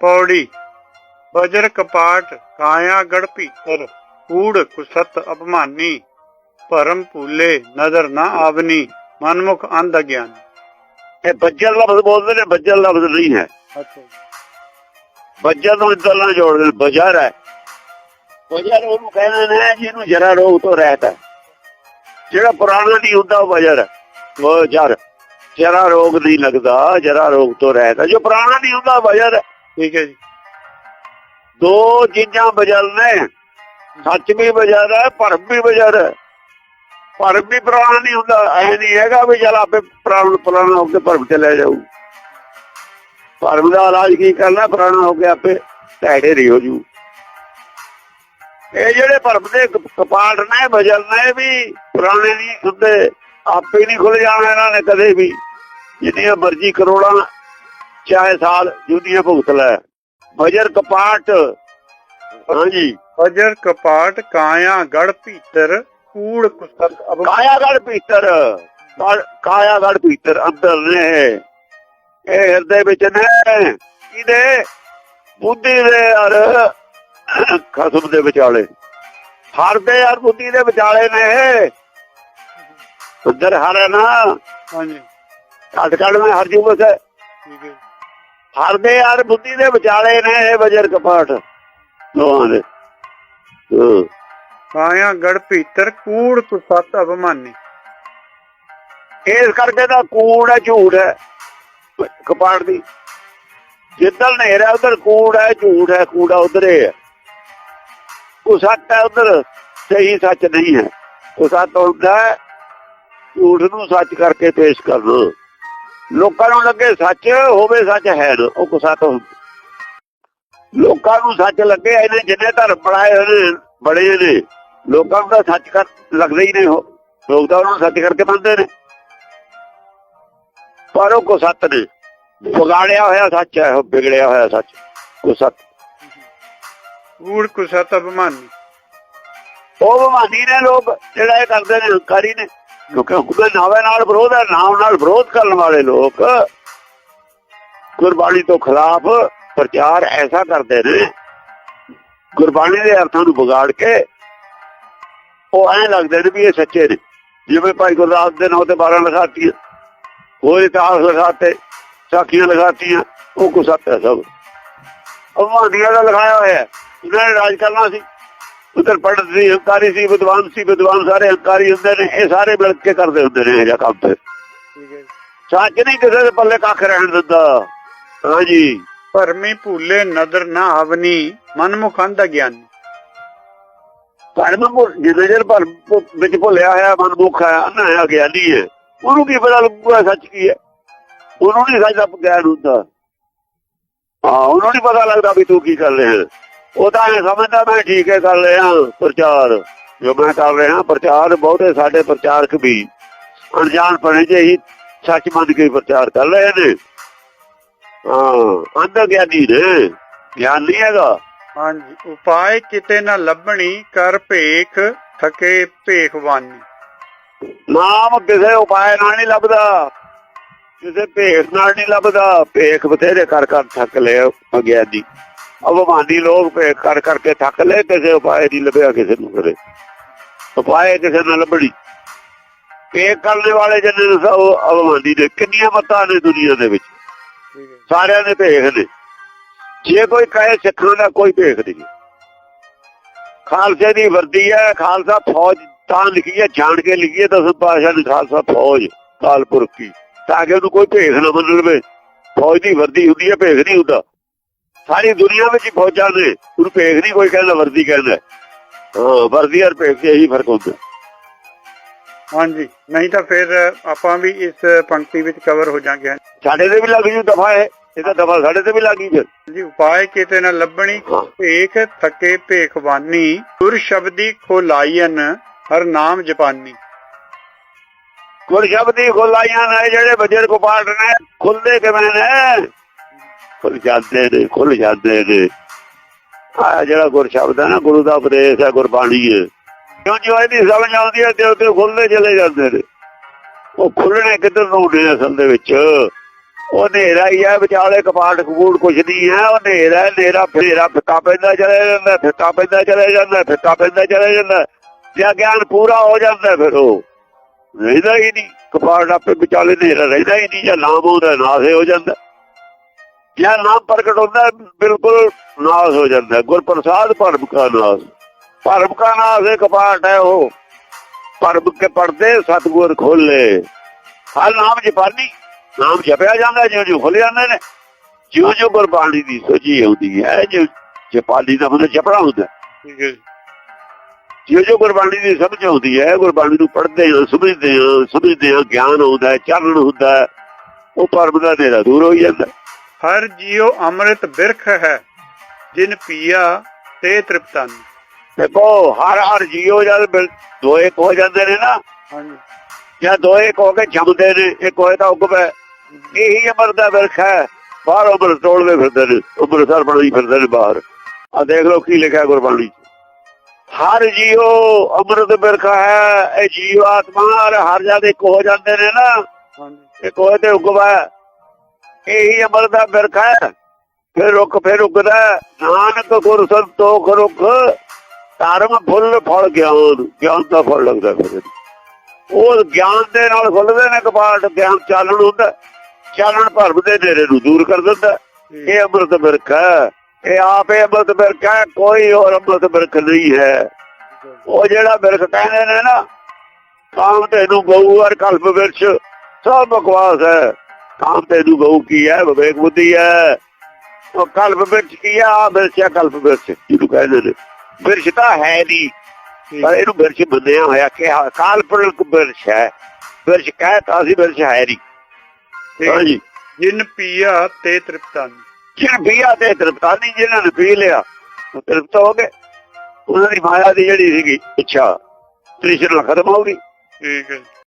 ਪੌੜੀ ਬਜਰ ਕਪਾਟ ਕਾਇਆ ਗੜ ਭੀਤਰ ਕੂੜ ਕੁਸਤ ਅਪਮਾਨੀ ਭਰਮ ਭੂਲੇ ਨਜ਼ਰ ਨਾ ਆਵਨੀ ਮਨਮੁਖ ਅੰਧ ਗਿਆਨ ਇਹ ਬੱਜਲ ਲਫ਼ਜ਼ ਬੋਲਦੇ ਨੇ ਬੱਜਲ ਲਫ਼ਜ਼ ਨਹੀਂ ਹੈ। ਅੱਛਾ। ਬੱਜਲ ਨੂੰ ਇਦਾਂ ਨਾਲ ਜੋੜਦੇ ਨੇ ਬਜਰ ਹੈ। ਬਜਰ ਉਹਨੂੰ ਕਹਿੰਦੇ ਨੇ ਜਿਹਨੂੰ ਜਰਾ ਰੋਗ ਤੋਂ ਰਹਿਤ ਹੈ। ਜਿਹੜਾ ਪੁਰਾਣਾ ਨਹੀਂ ਹੁੰਦਾ ਉਹ ਬਜਰ ਉਹ ਜਰ। ਜਰਾ ਰੋਗ ਨਹੀਂ ਲੱਗਦਾ ਜਰਾ ਰੋਗ ਤੋਂ ਰਹਿਤ ਹੈ। ਜੋ ਪੁਰਾਣਾ ਨਹੀਂ ਹੁੰਦਾ ਬਜਰ ਹੈ। ਠੀਕ ਹੈ ਜੀ। ਦੋ ਚੀਜ਼ਾਂ ਬਜਲ ਨੇ ਸੱਚ ਵੀ ਬਜਰ ਭਰਮ ਵੀ ਬਜਰ ਭਰਮ ਵੀ ਪੁਰਾਣਾ ਨਹੀਂ ਹੁੰਦਾ, ਐ ਨਹੀਂ ਹੈਗਾ ਵੀ ਚਲ ਆਪੇ ਪੁਰਾਣਾ ਪੁਰਾਣਾ ਹੋ ਕੇ ਭਰਮ ਤੇ ਲੈ ਜਾਊ। ਭਰਮ ਦਾ ਇਲਾਜ ਕੀ ਕਰਨਾ, ਪੁਰਾਣਾ ਹੋ ਕੇ ਆਪੇ ਢਾੜੇ ਰਹੀ ਹੋ ਜੂ। ਇਹ ਜਿਹੜੇ ਭਰਮ ਦੇ ਕਪਾਟ ਨੇ ਬਜਲ ਨੇ ਵੀ, ਪੁਰਾਣੇ ਨਹੀਂ ਹੁੰਦੇ, ਆਪੇ ਨਹੀਂ ਖੁੱਲ ਜਾਣਾ ਇਹਨਾਂ ਨੇ ਕਦੇ ਵੀ। ਜਿੰਨੀਆਂ ਮਰਜ਼ੀ ਕਰੋੜਾਂ ਚਾਹੇ ਸਾਲ ਜੁਦੀਆਂ ਭੁਗਤ ਲੈ। ਬਜਰ ਕਪਾਟ। ਹਾਂਜੀ। ਬਜਰ ਕਪਾਟ ਕਾਇਆ ਗੜ ਭੀਤਰ ਕੂੜ ਕੁਸਤ ਅਪਮਾਨੀ ਕਾਇਆਗੜ ਭੀਤਰ। ਕਾ- ਕਾਇਆਗੜ ਭੀਤਰ ਅੰਦਰ ਨੇ। ਇਹ ਹਿਰਦੇ ਵਿੱਚ ਨੇ। ਇਹਦੇ ਬੁੱਧੀ ਦੇ ਔਰ ਖਸਮ ਦੇ ਵਿਚਾਲੇ। ਹਰ ਦੇ ਔਰ ਬੁੱਧੀ ਦੇ ਵਿਚਾਲੇ ਨੇ। ਅੰਦਰ ਹਰ ਨਾ। ਹਾਂਜੀ। ਘਟ ਘਟ ਮੈਂ ਹਰ ਜੂ ਬਸ ਠੀਕ ਹੈ ਹਰ ਦੇ ਬੁੱਧੀ ਦੇ ਵਿਚਾਲੇ ਨੇ ਇਹ ਵਜਰ ਕਪਾਟ ਦੋਹਾਂ ਦੇ। ਹਾਂ। ਕਾਇਆ ਗੜ ਭੀਤਰ ਕੂੜ ਕੁਸਤ ਅਪਮਾਨੀ ਇਸ ਕਰਕੇ ਤਾਂ ਕੂੜ ਹੈ ਝੂਠ ਹੈ। ਕਪਾੜ ਦੀ। ਜਿੱਦਲ ਨੇਰਾ ਉਧਰ ਕੂੜ ਹੈ ਝੂਠ ਹੈ ਕੂੜਾ ਉਧਰ ਹੈ। ਉਹ ਸੱਚ ਹੈ ਉਧਰ ਸਹੀ ਸੱਚ ਨਹੀਂ ਹੈ। ਉਹ ਸੱਚ ਹੁੰਦਾ ਝੂਠ ਨੂੰ ਸੱਚ ਕਰਕੇ ਪੇਸ਼ ਕਰਨਾ। ਲੋਕਾਂ ਨੂੰ ਲੱਗੇ ਸੱਚ ਹੋਵੇ ਸੱਚ ਹੈ ਉਹ ਕੋ ਸੱਚ ਲੋਕਾਂ ਨੂੰ ਸੱਚ ਲੱਗੇ ਇਹਨੇ ਜਿੰਨੇ ਧਰਮ ਬਣਾਏ ਹੋਏ ਬੜੇ ਨੇ ਲੋਕਾਂ ਨੂੰ ਤਾਂ ਸੱਚ ਕਰ ਲੱਗਦੇ ਹੀ ਨੇ ਉਹ। ਲੋਕ ਤਾਂ ਉਹਨੂੰ ਸੱਚ ਕਰਕੇ ਮੰਨਦੇ ਨੇ। ਪਰ ਉਹ ਕੋ ਸੱਤ ਨੇ ਵਿਗਾੜਿਆ ਹੋਇਆ ਸੱਚ ਹੈ ਉਹ ਵਿਗੜਿਆ ਹੋਇਆ ਸੱਚ। ਕੋ ਸੱਤ ਕੂੜ ਕੁਸਤ ਅਪਮਾਨੀ ਉਹ ਬਿਮਾਨੀ ਨੇ ਲੋਕ ਜਿਹੜਾ ਇਹ ਕਰਦੇ ਨੇ ਹੰਕਾਰੀ ਨੇ। ਕਿਉਂਕਿ ਹੁਕਮ ਨਾਵੇਂ ਨਾਲ ਵਿਰੋਧ ਹੈ, ਨਾਮ ਨਾਲ ਵਿਰੋਧ ਕਰਨ ਵਾਲੇ ਲੋਕ ਗੁਰਬਾਣੀ ਤੋਂ ਖਿਲਾਫ ਪ੍ਰਚਾਰ ਐਸਾ ਕਰਦੇ ਨੇ, ਗੁਰਬਾਣੀ ਦੇ ਅਰਥਾਂ ਨੂੰ ਵਿਗਾੜ ਕੇ ਉਹ ਐਂ ਲੱਗਦੇ ਨੇ ਵੀ ਇਹ ਸੱਚੇ ਨੇ। ਜਿਵੇਂ ਭਾਈ ਗੁਰਦਾਸ ਦੇ ਨਾਂ ਤੇ 12 ਲਿਖਾਤੀਆਂ, ਹੋਰ ਇਤਿਹਾਸ ਲਿਖਾਤੇ, ਸਾਖੀਆਂ ਲਿਖਾਤੀਆਂ, ਉਹ ਕੋ ਸੱਤ ਹੈ ਸਭ। ਦਾ ਲਿਖਾਇਆ ਹੋਇਆ ਉਹਨਾਂ ਨੇ ਰਾਜ ਕਰਨਾ ਸੀ। ਉਧਰ ਪੰਡਤ ਸੀ ਹੰਕਾਰੀ ਸੀ ਵਿਦਵਾਨ ਸੀ ਵਿਦਵਾਨ ਸਾਰੇ ਹੰਕਾਰੀ ਹੁੰਦੇ ਨੇ ਇਹ ਸਾਰੇ ਮਿਲ ਕੇ ਕਰਦੇ ਹੁੰਦੇ ਨੇ ਇਹ ਜਿਹਾ ਕੰਮ ਤੇ। ਹੈ। ਸੱਚ ਨਹੀਂ ਕਿਸੇ ਦੇ ਪੱਲੇ ਕੱਖ ਰਹਿਣ ਦਿੰਦਾ। ਹਾਂਜੀ ਭਰਮੀ ਭੂਲੇ ਨਦਰ ਨਾ ਆਵਨੀ ਮਨਮੁਖ ਅੰਧ ਗਿਆਨੀ। ਭਰਮ ਜਿੰਨੇ ਜਰ ਭਰਮ ਵਿੱਚ ਭੁੱਲਿਆ ਹੋਇਆ ਮਨਮੁਖ ਹੈ ਅੰਨਾ ਹੈ ਅਗਿਆਨੀ ਹੈ ਉਹਨੂੰ ਕੀ ਪਤਾ ਲੱਗੂਗਾ ਸੱਚ ਕੀ ਹੈ? ਉਹਨੂੰ ਨਹੀਂ ਸੱਚ ਦਾ ਗਿਆਨ ਹੁੰਦਾ। ਹਾਂ ਉਹਨੂੰ ਨਹੀਂ ਪਤਾ ਲੱਗਦਾ ਵੀ ਤੂੰ ਕੀ ਕਰ ਰਿਹਾ ਉਹ ਤਾਂ ਇਹ ਸਮਝਦਾ ਮੈਂ ਠੀਕ ਹੈ ਕਰ ਰਿਹਾ ਪ੍ਰਚਾਰ। ਜੋ ਮੈਂ ਕਰ ਰਿਹਾ ਪ੍ਰਚਾਰ ਬਹੁਤੇ ਸਾਡੇ ਪ੍ਰਚਾਰਕ ਵੀ। ਅਣਜਾਣ ਪਣੇ ਜੇ ਹੀ ਸੱਚ ਮੰਨ ਕੇ ਪ੍ਰਚਾਰ ਕਰ ਰਹੇ ਨੇ। ਹਾਂ ਅੰਧ ਗਿਆਨੀ ਨੇ। ਗਿਆਨ ਨਹੀਂ ਹੈਗਾ। ਹਾਂਜੀ ਉਪਾਏ ਕਿਤੇ ਨਾ ਲੱਭਣੀ ਕਰ ਭੇਖ ਥਕੇ ਭੇਖਵਾਨੀ। ਨਾਮ ਕਿਸੇ ਉਪਾਏ ਨਾਲ ਨਹੀਂ ਲੱਭਦਾ। ਕਿਸੇ ਭੇਖ ਨਾਲ ਨਹੀਂ ਲੱਭਦਾ। ਭੇਖ ਬਥੇਰੇ ਕਰ ਕਰ ਥੱਕ ਲਿਆ ਅਗਿਆਨੀ। ਅਭਮਾਨੀ ਲੋਕ ਕਰ ਕਰਕੇ ਥੱਕ ਲਏ ਕਿਸੇ ਉਪਾਏ ਨਹੀਂ ਲੱਭਿਆ ਕਿਸੇ ਨੂੰ ਕਰੇ ਉਪਾਏ ਕਿਸੇ ਨਾਲ ਲੱਭਣੀ। ਭੇਖ ਕਰਨ ਵਾਲੇ ਜਿੰਨੇ ਨੇ ਸਭ ਉਹ ਅਭਮਾਨੀ ਨੇ ਕਿੰਨੀਆਂ ਮਤਾਂ ਨੇ ਦੁਨੀਆ ਦੇ ਵਿੱਚ। ਸਾਰਿਆਂ ਦੇ ਭੇਖ ਨੇ। ਜੇ ਕੋਈ ਕਹੇ ਸਿੱਖਾਂ ਦਾ ਕੋਈ ਭੇਖ ਨਹੀਂ। ਖਾਲਸੇ ਦੀ ਵਰਦੀ ਹੈ ਖਾਲਸਾ ਫੌਜ ਤਾਂ ਲਿਖੀ ਹੈ ਜਾਣ ਕੇ ਲਿਖੀ ਹੈ ਦਸਮ ਪਾਸ਼ਾ ਨੇ ਖਾਲਸਾ ਫੌਜ ਕਾਲਪੁਰਖ। ਕੀ ਤਾਂ ਕਿ ਉਹਨੂੰ ਕੋਈ ਭੇਖ ਨਾ ਮੰਨ ਲਵੇ। ਫੌਜ ਦੀ ਵਰਦੀ ਹੁੰਦੀ ਹੈ ਭੇਖ ਨਹੀਂ ਹੁੰਦਾ। ਸਾਰੀ ਦੁਨੀਆ ਵਿੱਚ ਹੀ ਫੌਜਾਂ ਨੇ ਉਹਨੂੰ ਭੇਖ ਨਹੀਂ ਕੋਈ ਕਹਿੰਦਾ ਵਰਦੀ ਕਹਿੰਦਾ। ਹਾਂ ਵਰਦੀ ਔਰ ਭੇਖ 'ਚ ਇਹੀ ਫ਼ਰਕ ਹੁੰਦਾ। ਹਾਂਜੀ ਨਹੀਂ ਤਾਂ ਫਿਰ ਆਪਾਂ ਵੀ ਇਸ ਪੰਕਤੀ ਵਿੱਚ ਕਵਰ ਹੋ ਜਾਾਂਗੇ। ਸਾਡੇ ਤੇ ਵੀ ਲੱਗ ਜੂ ਦਫਾ ਹੈ ਇਹ ਤਾਂ ਦਫਾ ਸਾਡੇ ਤੇ ਵੀ ਲੱਗੀ ਫਿਰ। ਜੀ ਉਪਾਏ ਕਿਤੇ ਨਾ ਲੱਭਣੀ ਹਾਂ। ਭੇਖ ਥਕੇ ਭੇਖਵਾਨੀ ਗੁਰ ਸ਼ਬਦੀ ਖੋਲਾਈਨ ਹਰ ਨਾਮ ਜਪਾਨੀ। ਗੁਰ ਸ਼ਬਦੀ ਖੁੱਲਾਈਆਂ ਨੇ ਜਿਹੜੇ ਬਜਰ ਕਪਾਟ ਨੇ ਖੁੱਲਦੇ ਕਿਵੇਂ ਨੇ? ਖੁੱਲ ਜਾਂਦੇ ਨੇ ਖੁੱਲ ਜਾਂਦੇ ਨੇ। ਆ ਜਿਹੜਾ ਗੁਰ ਸ਼ਬਦ ਹੈ ਨਾ ਗੁਰੂ ਦਾ ਉਪਦੇਸ਼ ਹੈ ਗੁਰਬਾਣੀ ਹੈ। ਕਿਉਂ ਜੋ ਇਹਦੀ ਸਮਝ ਆਉਂਦੀ ਹੈ ਤੇ ਉਹ ਖੁੱਲਦੇ ਚਲੇ ਜਾਂਦੇ ਨੇ। ਉਹ ਖੁੱਲਣੇ ਕਿੱਧਰ ਨੂੰ ਨੇ ਅਸਲ ਦੇ ਵਿੱਚ? ਉਹ ਹਨੇਰਾ ਹੀ ਹੈ ਵਿਚਾਲੇ ਕਪਾਟ ਕਪੂੜ ਕੁਛ ਨਹੀਂ ਹੈ। ਉਹ ਹਨੇਰਾ ਹੈ, ਹਨੇਰਾ ਫੇਰਾ ਫਿੱਕਾ ਪੈਂਦਾ ਚਲੇ ਜਾਂਦਾ ਫਿੱਕਾ ਪੈਂਦਾ ਚਲੇ ਜਾਂਦਾ ਫਿੱਕਾ ਪੈਂਦਾ ਚਲੇ ਜਾਂਦਾ। ਜੇ ਗਿਆਨ ਪੂਰਾ ਹੋ ਜਾਂਦਾ ਫਿਰ ਉਹ। ਰਹਿੰਦਾ ਹੀ ਨਹੀਂ। ਕਪਾਟ ਆਪੇ ਵਿਚਾਲੇ ਹਨੇਰਾ ਰਹਿੰਦਾ ਹੀ ਨਹੀਂ ਜਾਂ ਨਾਮ ਉਹਦਾ ਨਾਸ ਹੋ ਜਾਂਦਾ। ਜਾਂ ਨਾਮ ਪ੍ਰਗਟ ਹੁੰਦਾ ਬਿਲਕੁਲ ਨਾਸ ਹੋ ਜਾਂਦਾ ਹੈ। ਗੁਰ ਪ੍ਰਸਾਦ ਭਰਮ ਕਾ ਨਾਸ। ਭਰਮ ਕਾ ਨਾਸ ਹੈ ਕਪਾਟ ਹੈ ਉਹ। ਭਰਮ ਕੇ ਪਰਦੇ ਸਤਗੁਰ ਖੋਲੇ। ਹਰ ਨਾਮ ਜਪਾਨੀ। ਨਾਮ ਜਪਿਆ ਜਾਂਦਾ ਜਿਉਂ ਜਿਉਂ ਖੁੱਲ ਜਾਂਦੇ ਨੇ। ਜਿਉਂ ਜਿਉਂ ਗੁਰਬਾਣੀ ਦੀ ਸੋਝੀ ਆਉਂਦੀ ਹੈ ਜੋ ਜਪਾਲੀ ਦਾ ਮਤਲਬ ਜਪਣਾ ਹੁੰਦਾ ਜਿਉਂ ਜਿਉਂ ਗੁਰਬਾਣੀ ਦੀ ਸਮਝ ਆਉਂਦੀ ਹੈ ਗੁਰਬਾਣੀ ਨੂੰ ਪੜ੍ਹਦੇ ਹਾਂ ਸਮਝਦੇ ਹਾਂ ਸਮਝਦੇ ਹਾਂ ਗਿਆਨ ਆਉਂਦਾ ਹੈ ਚਾਨਣ ਹੁੰਦਾ ਉਹ ਪਰਮ ਦਾ ਹਨੇਰਾ ਦੂਰ ਹੋ ਜਾਂਦਾ। ਹਰ ਜੀਉ ਅੰਮ੍ਰਿਤ ਬਿਰਖ ਹੈ ਜਿਨ ਪੀਆ ਤੇ ਤ੍ਰਿਪਤਾਨੀ। ਦੇਖੋ ਹਰ ਹਰ ਜੀਓ ਜਦ ਦੋ ਇੱਕ ਹੋ ਜਾਂਦੇ ਨੇ ਨਾ ਹਾਂਜੀ। ਜਾਂ ਦੋ ਇੱਕ ਹੋ ਕੇ ਜੰਮਦੇ ਨੇ ਇੱਕ ਹੋਏ ਤਾਂ ਉਗਵੇ। ਇਹੀ ਅਮਰ ਦਾ ਬਿਰਖ ਹੈ ਬਾਹਰ ਉਮਰ ਤੋੜਦੇ ਫਿਰਦੇ ਨੇ ਅੰਮ੍ਰਿਤਸਰ ਬਣਾਈ ਫਿਰਦੇ ਨੇ ਬਾਹਰ। ਆ ਦੇਖ ਲਓ ਕੀ ਲਿਖਿਆ ਗੁਰਬਾਣੀ 'ਚ। ਹਰ ਜੀਓ ਅੰਮ੍ਰਿਤ ਬਿਰਖ ਹੈ ਇਹ ਜੀਵ ਆਤਮਾ ਹਰ ਹਰ ਜਦ ਇੱਕ ਹੋ ਜਾਂਦੇ ਨੇ ਨਾ ਹਾਂਜੀ। ਇੱਕ ਹੋਏ ਤੇ ਉਗਵਾ। ਇਹੀ ਅਮਰ ਦਾ ਬਿਰਖ ਹੈ। ਫਿਰ ਰੁੱਖ ਫਿਰ ਹੈ। ਨਾਨਕ ਗੁਰ ਸੰਤੋਖ ਰੁੱਖ। ਧਰਮ ਫੁੱਲ ਫਲ ਗਿਆਨ। ਗਿਆਨ ਦਾ ਫਲ ਲੱਗਦਾ ਫਿਰ ਉਹ ਗਿਆਨ ਦੇ ਨਾਲ ਖੁੱਲਦੇ ਨੇ ਕਪਾਟ ਗਿਆਨ ਚਾਲਣ ਹੁੰਦਾ ਚਾਲਣ ਭਰਮ ਦੇ ਨੇਰੇ ਨੂੰ ਦੂਰ ਕਰ ਦਿੰਦਾ ਇਹ ਅੰਮ੍ਰਿਤ ਬਿਰਖ ਹੈ। ਇਹ ਆਪੇ ਅੰਮ੍ਰਿਤ ਬਿਰਖ ਹੈ। ਕੋਈ ਹੋਰ ਅੰਮ੍ਰਿਤ ਬਿਰਖ ਨਹੀਂ ਹੈ। ਉਹ ਜਿਹੜਾ ਬਿਰਖ ਕਹਿੰਦੇ ਨੇ ਨਾ ਕਾਮ ਤੈਨੂੰ ਗਊ ਅਰ ਕਲਪ ਵਿਰਛ ਸਭ ਬਕਵਾਸ ਹੈ। ਕਾਮ ਤੈਨੂੰ ਗਊ ਕੀ ਹੈ ਵਿਵੇਕ ਬੁੱਧੀ ਹੈ। ਉਹ ਕਲਪ ਵਿਰਛ ਕੀ ਆ ਹੈ ਕਲਪ ਵਿਰਛ ਜਿਹਨੂੰ ਕਹਿੰਦੇ ਨੇ। ਵਿਰਛ ਤਾਂ ਹੈ ਨਹੀਂ ਪਰ ਇਹਨੂੰ ਵਿਰਛ ਮੰਨਿਆ ਹੋਇਆ ਕਿ ਕਾਲਪਨਿਕ ਵਿਰਛ ਹੈ। ਵਿਰਛ ਕਹਿਤਾ ਸੀ ਵਿਰਛ ਹੈ ਨਹੀਂ। ਹਾਂਜੀ। ਜਿਨ ਪੀਆ ਤੇ ਤ੍ਰਿਪਤਾਨੀ। ਜਿਹਨ ਪੀਆ ਤੇ ਤ੍ਰਿਪਤਾਨੀ ਜਿਹਨਾਂ ਨੇ ਪੀ ਲਿਆ ਉਹ ਤ੍ਰਿਪਤ ਹੋ ਗਏ। ਉਹਨਾਂ ਦੀ ਮਾਇਆ ਦੀ ਜਿਹੜੀ ਸੀਗੀ ਇੱਛਾ ਤ੍ਰਿਸ਼ਨਾ ਖਤਮ ਹੋ ਗਈ। ਠੀਕ ਹੈ।